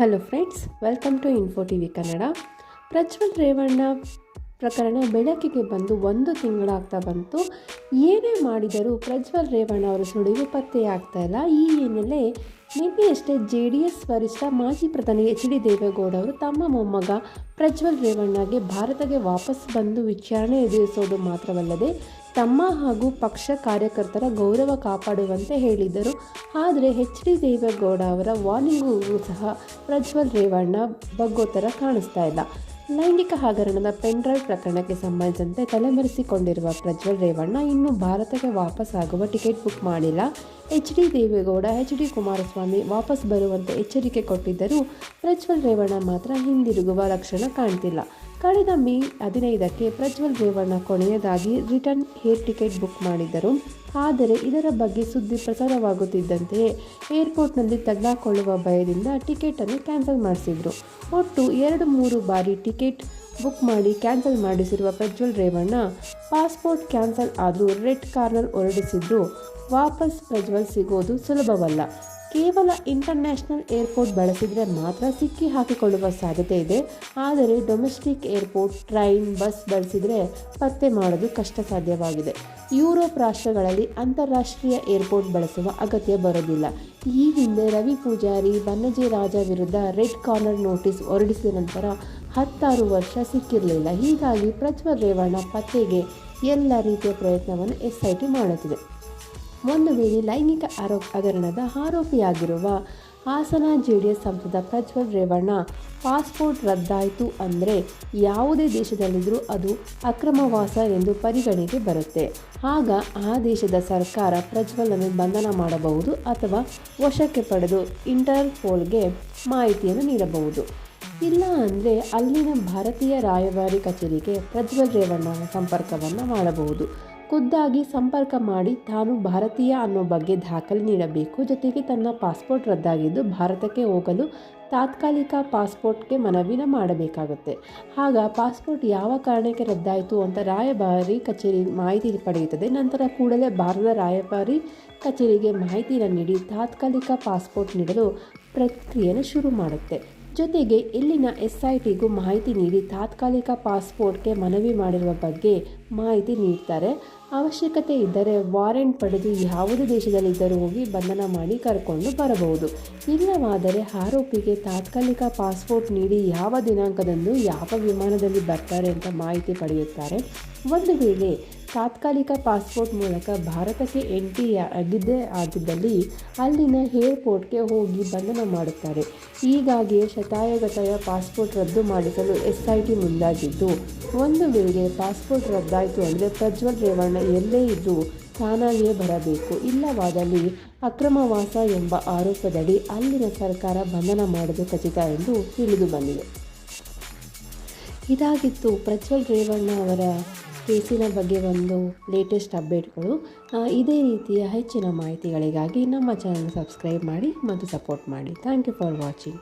Hello friends welcome to Info T V Kannada Prajwal Revanna ಪ್ರಕರಣ ಬೆಳಕಿಗೆ ಬಂದು ಒಂದು ತಿಂಗಳಾಗ್ತಾ ಬಂತು. ಏನೇ ಮಾಡಿದರೂ ಪ್ರಜ್ವಲ್ ರೇವಣ್ಣ ಅವರ ಸುಳಿವು ಪತ್ತೆಯಾಗ್ತಾ ಇಲ್ಲ. ಈ ಹಿನ್ನೆಲೆ ನಿನ್ನೆಯಷ್ಟೇ ಜೆ ಡಿ ಎಸ್ ವರಿಷ್ಠ ಮಾಜಿ ಪ್ರಧಾನಿ ಎಚ್ ಡಿ ದೇವೇಗೌಡ ಅವರು ತಮ್ಮ ಮೊಮ್ಮಗ ಪ್ರಜ್ವಲ್ ರೇವಣ್ಣಗೆ ಭಾರತಕ್ಕೆ ವಾಪಸ್ ಬಂದು ವಿಚಾರಣೆ ಎದುರಿಸೋದು ಮಾತ್ರವಲ್ಲದೆ ತಮ್ಮ ಹಾಗೂ ಪಕ್ಷ ಕಾರ್ಯಕರ್ತರ ಗೌರವ ಕಾಪಾಡುವಂತೆ ಹೇಳಿದರು. ಆದರೆ ಎಚ್ ಡಿ ದೇವೇಗೌಡ ಅವರ ವಾರ್ನಿಂಗು ಸಹ ಪ್ರಜ್ವಲ್ ರೇವಣ್ಣ ಬಗ್ಗೋ ಥರ ಕಾಣಿಸ್ತಾ ಇಲ್ಲ. ಲೈಂಗಿಕ ಹಗರಣದ ಪೆನ್ಡ್ರೈವ್ ಪ್ರಕರಣಕ್ಕೆ ಸಂಬಂಧಿಸಿದಂತೆ ತಲೆಮರೆಸಿಕೊಂಡಿರುವ ಪ್ರಜ್ವಲ್ ರೇವಣ್ಣ ಇನ್ನೂ ಭಾರತಕ್ಕೆ ವಾಪಸ್ ಆಗುವ ಟಿಕೆಟ್ ಬುಕ್ ಮಾಡಿಲ್ಲ. H D Deve Gowda, H D Kumaraswamy ವಾಪಸ್ ಬರುವಂತೆ ಎಚ್ಚರಿಕೆ ಕೊಟ್ಟಿದ್ದರೂ ಪ್ರಜ್ವಲ್ ರೇವಣ್ಣ ಮಾತ್ರ ಹಿಂದಿರುಗುವ ಲಕ್ಷಣ ಕಾಣ್ತಿಲ್ಲ. ಕಳೆದ ಮೇ ಹದಿನೈದಕ್ಕೆ ಪ್ರಜ್ವಲ್ ರೇವಣ್ಣ ಕೊನೆಯದಾಗಿ ರಿಟರ್ನ್ ಏರ್ ಟಿಕೆಟ್ ಬುಕ್ ಮಾಡಿದ್ದರು. ಆದರೆ ಇದರ ಬಗ್ಗೆ ಸುದ್ದಿ ಪ್ರಸಾರವಾಗುತ್ತಿದ್ದಂತೆಯೇ ಏರ್ಪೋರ್ಟ್ನಲ್ಲಿ ತಗ್ಲಾಕೊಳ್ಳುವ ಭಯದಿಂದ ಟಿಕೆಟನ್ನು ಕ್ಯಾನ್ಸಲ್ ಮಾಡಿಸಿದರು. ಒಟ್ಟು ಎರಡು ಮೂರು ಬಾರಿ ಟಿಕೆಟ್ ಬುಕ್ ಮಾಡಿ ಕ್ಯಾನ್ಸಲ್ ಮಾಡಿಸಿರುವ ಪ್ರಜ್ವಲ್ ರೇವಣ್ಣ ಪಾಸ್ಪೋರ್ಟ್ ಕ್ಯಾನ್ಸಲ್ ಆದರೂ ರೆಡ್ ಕಾರ್ನರ್ ಹೊರಡಿಸಿದ್ದು ವಾಪಸ್ ಪ್ರಜ್ವಲ್ ಸಿಗೋದು ಸುಲಭವಲ್ಲ. ಕೇವಲ ಇಂಟರ್ನ್ಯಾಷನಲ್ ಏರ್ಪೋರ್ಟ್ ಬಳಸಿದರೆ ಮಾತ್ರ ಸಿಕ್ಕಿ ಹಾಕಿಕೊಳ್ಳುವ ಸಾಧ್ಯತೆ ಇದೆ. ಆದರೆ ಡೊಮೆಸ್ಟಿಕ್ ಏರ್ಪೋರ್ಟ್ ಟ್ರೈನ್, ಬಸ್ ಬಳಸಿದರೆ ಪತ್ತೆ ಮಾಡೋದು ಕಷ್ಟ ಸಾಧ್ಯವಾಗಿದೆ ಯುರೋಪ್ ರಾಷ್ಟ್ರಗಳಲ್ಲಿ ಅಂತಾರಾಷ್ಟ್ರೀಯ ಏರ್ಪೋರ್ಟ್ ಬಳಸುವ ಅಗತ್ಯ ಬರೋದಿಲ್ಲ. ಈ ಹಿಂದೆ ರವಿ ಪೂಜಾರಿ ಬನ್ನಜಿ ರಾಜ ವಿರುದ್ಧ ರೆಡ್ ಕಾರ್ನರ್ ನೋಟಿಸ್ ಹೊರಡಿಸಿದ ನಂತರ ಹತ್ತಾರು ವರ್ಷ ಸಿಕ್ಕಿರಲಿಲ್ಲ. ಹೀಗಾಗಿ ಪ್ರಜ್ವಲ್ ರೇವಣ್ಣ ಪತ್ತೆಗೆ ಎಲ್ಲ ರೀತಿಯ ಪ್ರಯತ್ನವನ್ನು ಎಸ್ ಐ ಟಿ ಮಾಡುತ್ತಿದೆ. ಒಂದು ವೇಳೆ ಲೈಂಗಿಕ ಆರೋಪ ಹಗರಣದ ಆರೋಪಿಯಾಗಿರುವ ಹಾಸನ ಜೆ ಡಿ ಎಸ್ ಸಂಸದ ಪ್ರಜ್ವಲ್ ರೇವಣ್ಣ ಪಾಸ್ಪೋರ್ಟ್ ರದ್ದಾಯಿತು ಅಂದರೆ ಯಾವುದೇ ದೇಶದಲ್ಲಿದ್ದರೂ ಅದು ಅಕ್ರಮವಾಸ ಎಂದು ಪರಿಗಣನೆಗೆ ಬರುತ್ತೆ. ಆಗ ಆ ದೇಶದ ಸರ್ಕಾರ ಪ್ರಜ್ವಲನ್ನು ಬಂಧನ ಮಾಡಬಹುದು ಅಥವಾ ವಶಕ್ಕೆ ಪಡೆದು ಇಂಟರ್ಪೋಲ್ಗೆ ಮಾಹಿತಿಯನ್ನು ನೀಡಬಹುದು. ಇಲ್ಲ ಅಂದರೆ ಅಲ್ಲಿನ ಭಾರತೀಯ ರಾಯಭಾರಿ ಕಚೇರಿಗೆ ಪ್ರಜ್ವಲ್ ರೇವಣ್ಣ ಸಂಪರ್ಕವನ್ನು ಮಾಡಬಹುದು. ಖುದ್ದಾಗಿ ಸಂಪರ್ಕ ಮಾಡಿ ತಾನು ಭಾರತೀಯ ಅನ್ನೋ ಬಗ್ಗೆ ದಾಖಲೆ ನೀಡಬೇಕು. ಜೊತೆಗೆ ತನ್ನ ಪಾಸ್ಪೋರ್ಟ್ ರದ್ದಾಗಿದ್ದು ಭಾರತಕ್ಕೆ ಹೋಗಲು ತಾತ್ಕಾಲಿಕ ಪಾಸ್ಪೋರ್ಟ್ಗೆ ಮನವಿನ ಮಾಡಬೇಕಾಗುತ್ತೆ. ಆಗ ಪಾಸ್ಪೋರ್ಟ್ ಯಾವ ಕಾರಣಕ್ಕೆ ರದ್ದಾಯಿತು ಅಂತ ರಾಯಭಾರಿ ಕಚೇರಿ ಮಾಹಿತಿ ಪಡೆಯುತ್ತದೆ. ನಂತರ ಕೂಡಲೇ ಭಾರತದ ರಾಯಭಾರಿ ಕಚೇರಿಗೆ ಮಾಹಿತಿಯನ್ನು ನೀಡಿ ತಾತ್ಕಾಲಿಕ ಪಾಸ್ಪೋರ್ಟ್ ನೀಡಲು ಪ್ರಕ್ರಿಯೆಯನ್ನು ಶುರು ಮಾಡುತ್ತೆ. ಜೊತೆಗೆ ಇಲ್ಲಿನ ಎಸ್ಐಟಿಗೂ ಮಾಹಿತಿ ನೀಡಿ ತಾತ್ಕಾಲಿಕ ಪಾಸ್ಪೋರ್ಟ್ಗೆ ಮನವಿ ಮಾಡಿರುವ ಬಗ್ಗೆ ಮಾಹಿತಿ ನೀಡ್ತಾರೆ. ಅವಶ್ಯಕತೆ ಇದ್ದರೆ ವಾರೆಂಟ್ ಪಡೆದು ಯಾವುದೇ ದೇಶದಲ್ಲಿದ್ದರೂ ಹೋಗಿ ಬಂಧನ ಮಾಡಿ ಕರ್ಕೊಂಡು ಬರಬಹುದು. ಇಲ್ಲವಾದರೆ ಆರೋಪಿಗೆ ತಾತ್ಕಾಲಿಕ ಪಾಸ್ಪೋರ್ಟ್ ನೀಡಿ ಯಾವ ದಿನಾಂಕದಂದು ಯಾವ ವಿಮಾನದಲ್ಲಿ ಬರ್ತಾರೆ ಅಂತ ಮಾಹಿತಿ ಪಡೆಯುತ್ತಾರೆ. ಒಂದು ವೇಳೆ ತಾತ್ಕಾಲಿಕ ಪಾಸ್ಪೋರ್ಟ್ ಮೂಲಕ ಭಾರತಕ್ಕೆ ಎಂಟ್ರಿ ಆಗಿದ್ದೇ ಆಗಿದ್ದಲ್ಲಿ ಅಲ್ಲಿನ ಏರ್ಪೋರ್ಟ್ಗೆ ಹೋಗಿ ಬಂಧನ ಮಾಡುತ್ತಾರೆ. ಹೀಗಾಗಿಯೇ ಶತಾಯಗತಾಯ ಪಾಸ್ಪೋರ್ಟ್ ರದ್ದು ಮಾಡಿಸಲು ಎಸ್ ಐ ಟಿ ಮುಂದಾಗಿದ್ದು, ಒಂದು ವೇಳೆ ಪಾಸ್ಪೋರ್ಟ್ ರದ್ದಾಯಿತು ಅಂದರೆ ಪ್ರಜ್ವಲ್ ರೇವಣ್ಣ ಎಲ್ಲೇ ಇದ್ದರೂ ತಾನಾಗಿಯೇ ಬರಬೇಕು. ಇಲ್ಲವಾದಲ್ಲಿ ಅಕ್ರಮವಾಸ ಎಂಬ ಆರೋಪದಡಿ ಅಲ್ಲಿನ ಸರ್ಕಾರ ಬಂಧನ ಮಾಡೋದು ಖಚಿತ ಎಂದು ತಿಳಿದು ಬಂದಿದೆ. ಇದಾಗಿತ್ತು ಪ್ರಜ್ವಲ್ ರೇವಣ್ಣ ಅವರ ಕೇಸಿನ ಬಗ್ಗೆ ಒಂದು ಲೇಟೆಸ್ಟ್ ಅಪ್ಡೇಟ್ಗಳು ಇದೇ ರೀತಿಯ ಹೆಚ್ಚಿನ ಮಾಹಿತಿಗಳಿಗಾಗಿ ನಮ್ಮ ಚಾನಲ್ ಸಬ್ಸ್ಕ್ರೈಬ್ ಮಾಡಿ ಮತ್ತು ಸಪೋರ್ಟ್ ಮಾಡಿ. Thank you for watching